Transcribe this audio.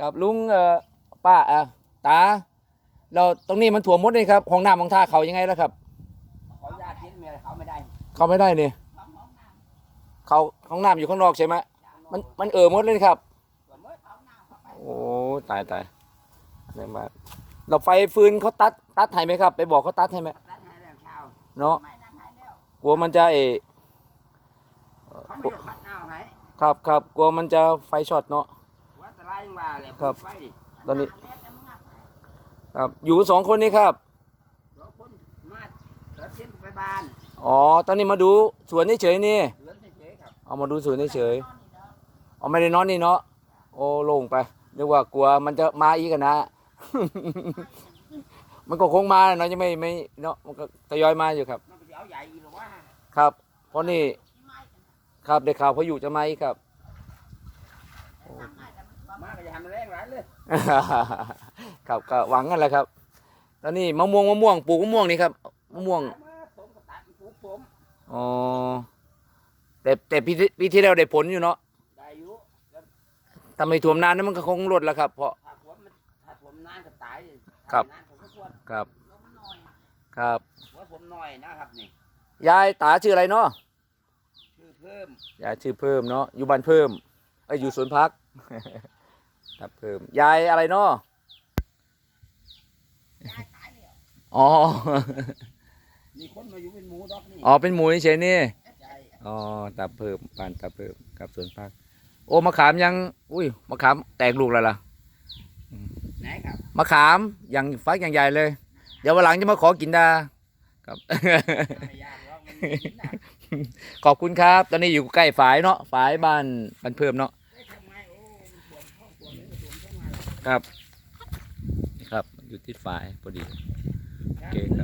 ครับลุงเอ่อป้าเอ่อตา เราตรงนี้มันถ่วมหมดเลยครับห้องน้ำของท่าเขายังไงแล้วครับ ขออนุญาตทิ้งเมียเขาไม่ได้เขาไม่ได้นี่เขาห้องน้ำอยู่ข้างนอกใช่ไหมมันมันเอ่อหมดเลยครับส่วนเมื่อเขาหน้าเข้าไปโอ้ตายตายอะไรมากเราไฟฟืนเขาตัดตัดให้ไหมครับ ไปบอกเขาตัดให้ไหมตั้งให้แล้วเช้าเนาะไม่นั่นให้แล้วกลัวมันจะเออเขาไม่ได้พัดเอาให้ครับครับกลัวมันจะไฟช็อตเนาะ ว่าแตะไลยังว่าเลยครับ ไฟดิตอนนี้ครับอยู่สองคนนี้ครับรถคนมาแล้วทิ้งไปบ้านอ๋อ ตอนนี้มาดูสวนเฉยๆนี่ เหลือเฉยๆครับเอามาดูสวนเฉยๆเอาไม่ได้นอนนี่เนาะ โอ้โล่งไปเรียกว่ากลัวมันจะมาอีกอะนะ มันก็คงมาเนาะจะไม่ไม่เนาะมันก็ทยอยมาอยู่ครับ มันก็จะเอาใหญ่อีกหรือว่าครับ เพราะนี่ครับได้ข่าวพายุจะมาอีกครับ มาก็จะทำแรงหลายเลย ครับก็หวังกันแหละครับตอนนี้มะม่วงมะม่วงปลูกมะม่วงนี่ครับมะม่วงมาผมก็ตัดปลูกผมอ๋อแต่แต่ปีที่ปีที่แล้วได้ผลอยู่เนาะได้อยู่แล้วถ้าไม่ท่วมนานนั้นมันก็คงลดแล้วครับ เพราะถ้าผมมันถ้าผมนานก็ตายครับนานผมก็ควรครับลมหน่อยครับหัวผมหน่อยนะครับนี่ยายตาชื่ออะไรเนาะคือเพิ่มยายชื่อเพิ่มเนาะอยู่บ้านเพิ่มเอ้ยอยู่สวนพัก ครับเพิ่มยายอะไรเนาะอ๋อ มีคนมาอยู่เป็นหมูดอกนี่อ๋อ เป็นหมูเฉยๆนี่ใช่อ๋อตาเพิ่มปานตาเพิ่มกับสวนพัก โอ้มะขามยัง อุ้ยมะขามแตกลูกแล้วล่ะ ไหนครับมะขามอย่างฟักอย่างใหญ่เลย เดี๋ยววันหลังจะมาขอกินดาครับ ไม่ยากหรอกมันมีกินนะขอบคุณครับ ตอนนี้อยู่ใกล้ฝายเนาะ ฝายบ้านบ้านเพิ่มเนาะ ครับ นี่ครับ อยู่ที่ฝายพอดี โอเคครับ